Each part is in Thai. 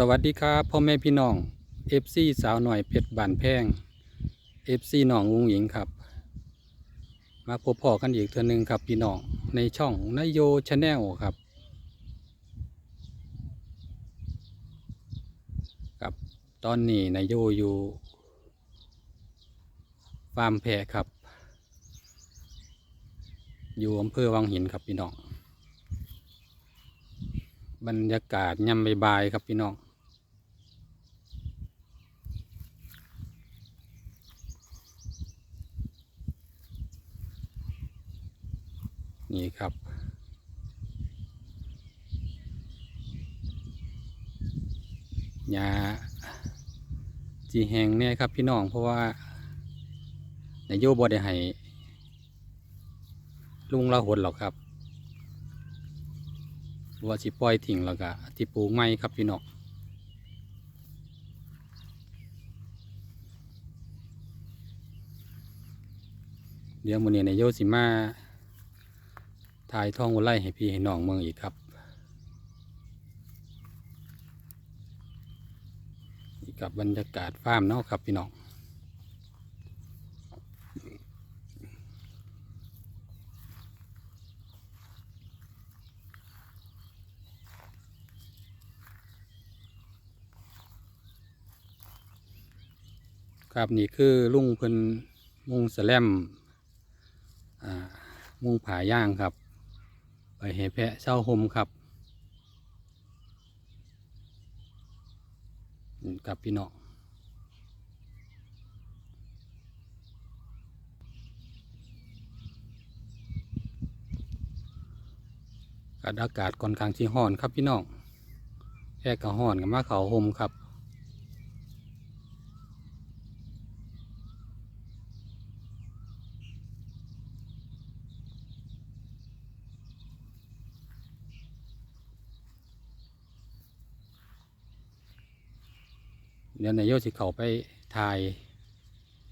สวัสดีครับพ่อแม่พี่น้อง FC สาวหน่อยเพชรบานแพง FC น้องวุงหญิงครับ มาพบพ่อกันอีกเทือหนึงครับพี่น้องในช่องนายโยชาแนลครับกับตอนนี้นายโยอยู่ฟาร์มแพะครับ อยู่อำเภอวังหินครับพี่น้องบรรยากาศยามบ่ายๆครับพี่น้อง นี่ครับยาจีแหงเนี่ยครับพี่น้องเพราะว่าในโยบอได้ให้ลุงละหดหรอกครับว่าสิปล่อยทิ้งแล้วก็ที่ปลูกไม้ครับพี่น้องเดี๋ยวมื้อนี้นายโยสิมา ถ่ายท่องวัวไล่ให้พี่ให้น้องเมืองอีกครับ กับบรรยากาศฟาร์มเนาะครับพี่น้องครับนี่คือลุงเพิ่นมุงสแลมอ่ามุงผาย่างครับ ไปให้แพะเช่าห่มครับนี่ครับพี่น้องกัดอากาศค่อนข้างที่ห้อนครับพี่น้องแพะก็ห้อนกับมาเขาห่มครับ เดี๋ยวนายโยสิเขาไปถ่าย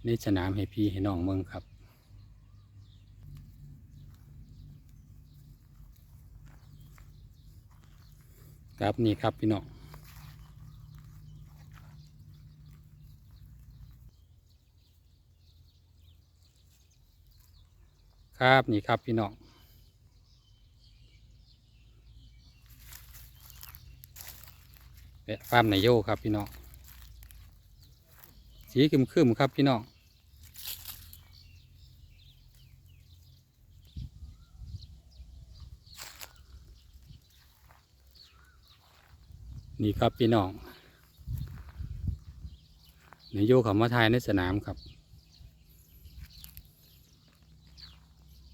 ในสนามให้พี่ให้น้องเมืองครับครับนี่ครับพี่น้องครับนี่ครับพี่น้องและฟาร์มนายโยครับพี่น้อง สีขึ้มขึ้มๆครับพี่น้องนี่ครับพี่น้องนายโยเขามาทายในสนามครับ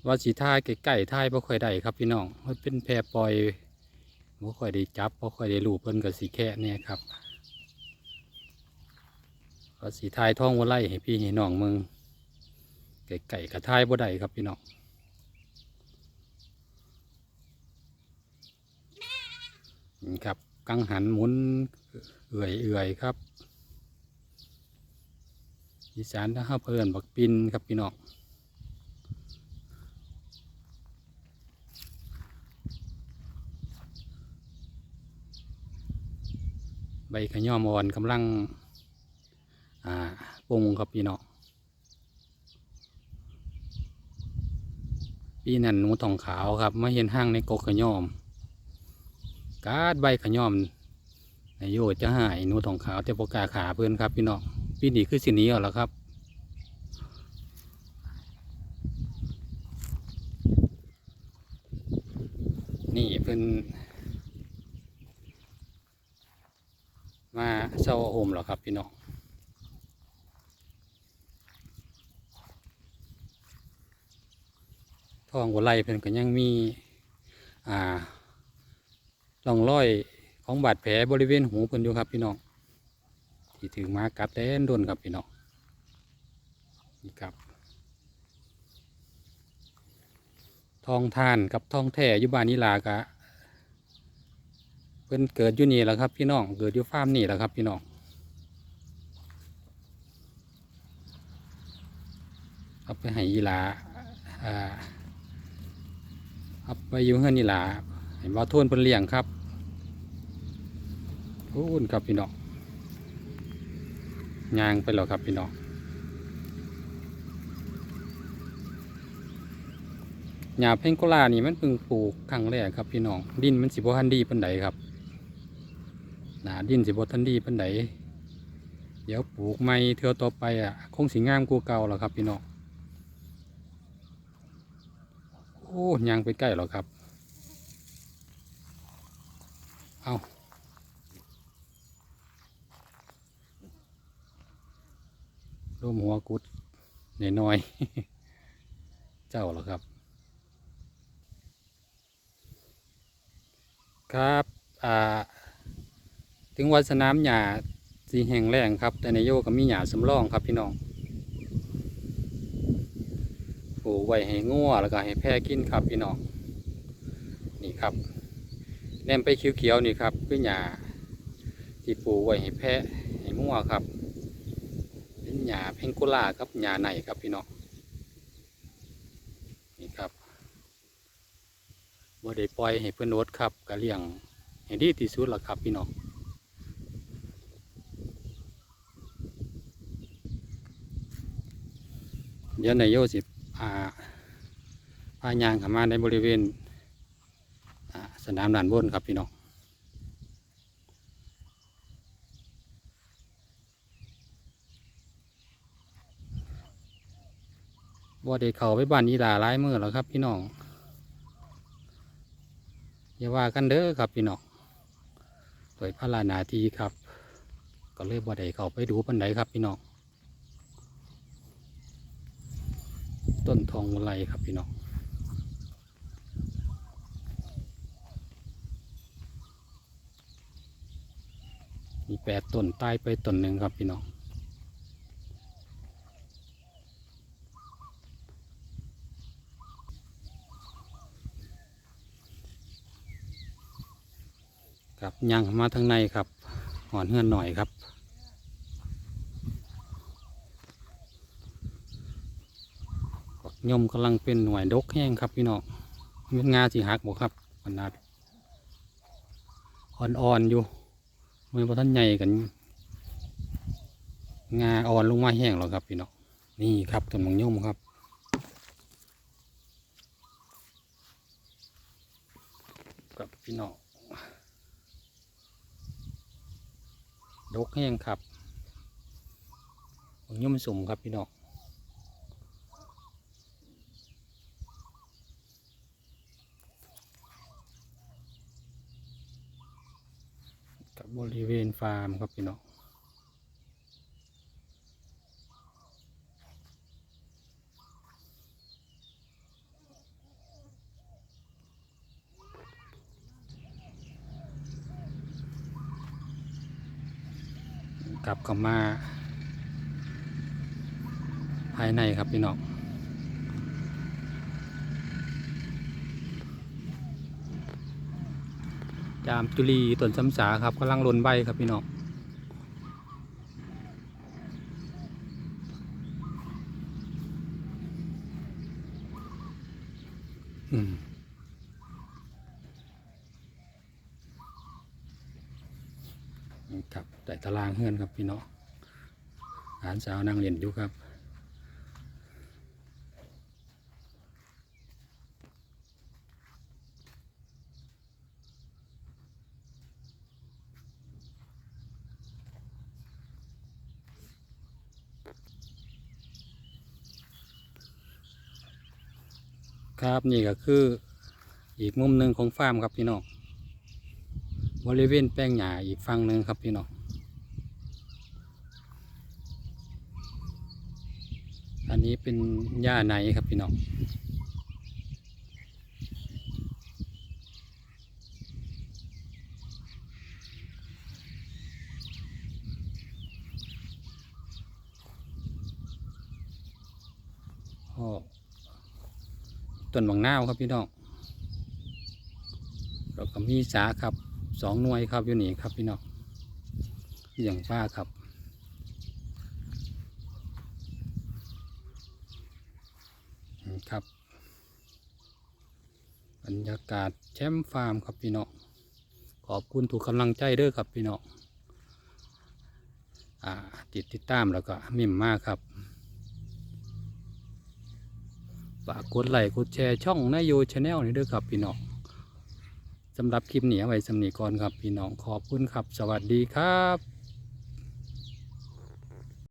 ว่าสีทายใกล้ๆทายบ่ค่อยได้ครับพี่น้องมันเป็นแพรปล่อยบ่ค่อยได้จับบ่ค่อยได้ลูบเพิ่นกับสีแค่เนี่ยครับ ก็สีทายท่องวัวไล่ให้พี่ให้น้องมึงไก่ไก่กระทายบ่ได้ครับพี่น้องนี่ครับกังหันหมุนเอื่อยเอื่อยครับอีสานถ้าห้าเพิ่นบักปินครับพี่น้องใบขย่อมอ่อนกำลัง อ่าปรุงครับพี่น้องปีนั้นหนูทองขาวครับมาเห็นห้างในกกขย่อม กาดใบขย่อมนายโยจะหายหนูทองขาวแต่ปกาขาเพื่อนครับพี่น้องปีนี้คือสินี้เอาแล้วครับนี่เพิ่นมาเศร้าโฮมแล้วครับพี่น้อง ท้องหัวไหล่เพิ่นก็ยังมีอ่าร่องรอยของบาดแผลบริเวณหูเพิ่นอยู่ครับพี่น้องที่ถึงมากัดแดนโดนครับพี่น้องนี่ครับทองทานกับทองแท้อยู่บ้านนิลากะเพิ่นเกิดอยู่นี่แหละครับ พี่น้องเกิดอยู่ฟาร์มนี่แหละครับพี่น้องเอาไปให้ยีลาอ่า เอาไปอยู่เฮือนนี่ล่ะเห็นว่าโทนเพิ่นเลี้ยงครับพูนครับพี่น้องยางไปแล้วครับพี่น้องหญ้าเพงโกลานี่มันเพิ่งปลูกครั้งแรกครับพี่น้อง ดินมันสิบ่ทันดีปานใดครับหนาดินสิบ่ทันดีปานใดเดี๋ยวปลูกใหม่เทือต่อไปอะคงสิงามกว่าเก่าแล้วครับพี่น้อง โอ้ยางไปใกล้แล้วครับ เอาร่มหัวกุดน้อยเจ้าเหรอครับ ครับอ่าถึงวัดสนามหญ้าสีแห่งแรงครับ แต่ในโยก็มีหญ้าสำรองครับพี่น้อง ปลูกไว้ให้งัวแล้วก็ให้แพะกินครับพี่น้องนี่ครับแนมไปเขียวๆนี่ครับคือหญ้าที่ปลูกไว้ให้แพะให้งัวครับเป็นหญ้าเพงโกลาครับหญ้าในครับพี่น้องนี่ครับบ่ได้ปล่อยให้เพื่อนโนดครับก็เลี้ยงให้ดีที่สุดแล้วครับพี่น้องเดี๋ยวนายโยสิ พาพายางเข้ามาในบริเวณสนามด่านบนครับพี่น้องบ่ได้เข้าไปบ้านอีหลาหลายมือแล้วครับ พี่น้องอย่าว่ากันเด้อครับพี่น้องโดยพระลานาทีครับ ก็เลยบ่ได้เข้าไปดูปันไดครับพี่น้อง ต้นทองอะไรครับพี่น้องมีแปดต้นตายไปต้นหนึ่งครับพี่น้องครับย่างมาทางในครับหอนเฮือนหน่อยครับ ยมกำลังเป็นหน่วยดกแห้งครับพี่น้องเม็ดงาสีหักบอกครับขนาดอ่อนๆอยู่เมื่อพอท่านใหญ่กัน งาอ่อนลงมาแห้งแล้วครับพี่น้องนี่ครับต้นมังยมครับกับพี่น้องดกแห้งครับมังยมสุ่มครับพี่น้องกับบริเวณ ฟาร์มครับพี่น้องกลับเข้ามา ภายในครับพี่น้อง จามจุลีต้นซ้ำสาครับกำลังลนใบครับพี่น้องอืมครับแต่ตารางเฮือนครับพี่น้องหลานสาวนั่งเรียนอยู่ครับ ครับนี่ก็คืออีกมุมหนึ่งของฟาร์มครับพี่น้องบริเวณแป้งหยาอีกฝั่งหนึ่งครับพี่น้องอันนี้เป็นหญ้าในครับพี่น้องอ้อ ต้นบางนาวครับพี่น้องเราก็มีสาครับสองหน่วยครับอยู่นี่ครับพี่น้องอย่างว่าครับครับบรรยากาศแชมป์ฟาร์มครับพี่น้องขอบคุณทุกกำลังใจเด้อครับพี่น้องอ่าติดติดตามแล้วก็มิมมากครับ ฝากกดไลค์กดแชร์ช่องนายโยชาแนลนี่เด้อครับพี่น้องสำหรับคลิปเหนียวไว้สำนีก่อนครับพี่น้องขอบคุณครับ สวัสดีครับ